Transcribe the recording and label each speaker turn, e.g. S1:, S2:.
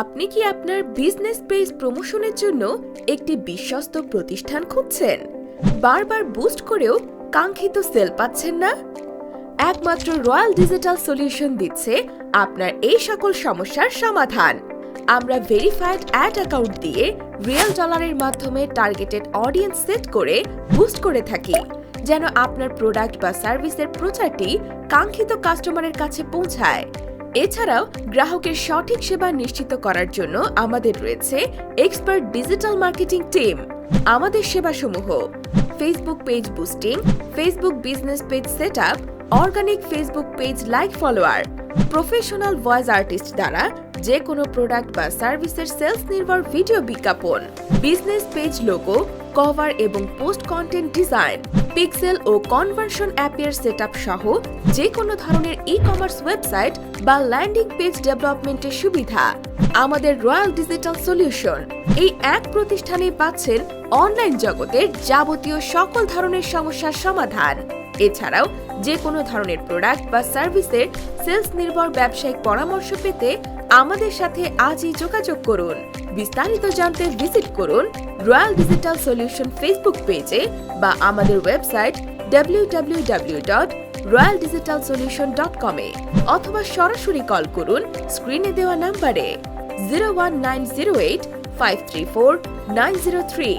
S1: আপনি কি আপনার বিজনেস পেজ প্রমোশনের জন্য একটি বিশ্বস্ত প্রতিষ্ঠান খুঁজছেন? বারবার বুস্ট করেও কাঙ্ক্ষিত সেল পাচ্ছেন না? একমাত্র রয়্যাল ডিজিটাল সলিউশন দিচ্ছে আপনার এই সকল সমস্যার সমাধান। আমরা ভেরিফাইড অ্যাড অ্যাকাউন্ট দিয়ে রিয়েল ডলারের মাধ্যমে টার্গেটেড অডিয়েন্স সেট করে বুস্ট করে থাকি, যেন আপনার প্রোডাক্ট বা সার্ভিসের প্রচারটি কাঙ্ক্ষিত কাস্টমারের কাছে পৌঁছায়। এছাড়াও গ্রাহকের সঠিক সেবা নিশ্চিত করার জন্য আমাদের রয়েছে এক্সপার্ট ডিজিটাল মার্কেটিং টিম, আমাদের সেবাসমূহ। Facebook page boosting Facebook business page set up organic Facebook page like follower professional voice artist দ্বারা যে কোনো প্রোডাক্ট বা সার্ভিসের সেলস নির্ভর ভিডিও বিজ্ঞাপন বিজনেস পেজ লোগো কভার এবং পোস্ট কন্টেন্ট ডিজাইন পিক্সেল ও কনভার্সন অ্যাপের সেটআপ সহ যে কোনো ধরনের ই কমার্স ওয়েবসাইট বা ল্যান্ডিং পেজ ডেভেলপমেন্টের সুবিধা। আমাদের রয়্যাল ডিজিটাল সলিউশন এই এক প্রতিষ্ঠানে পাচ্ছেন অনলাইন জগতের যাবতীয় সকল ধরনের সমস্যার সমাধান। এছাড়াও যে কোনো ধরনের প্রোডাক্ট বা সার্ভিসের সেলস নির্ভর ব্যবসায়িক পরামর্শ পেতে আমাদের সাথে আজই যোগাযোগ করুন। বিস্তারিত জানতে ভিজিট করুন রয়্যাল ডিজিটাল সলিউশন ফেসবুক পেজে বা আমাদের ওয়েবসাইট www.royaldigitalsolution.com এ অথবা সরাসরি কল করুন স্ক্রিনে দেওয়া নম্বরে zero one nine zero eight five three four nine zero three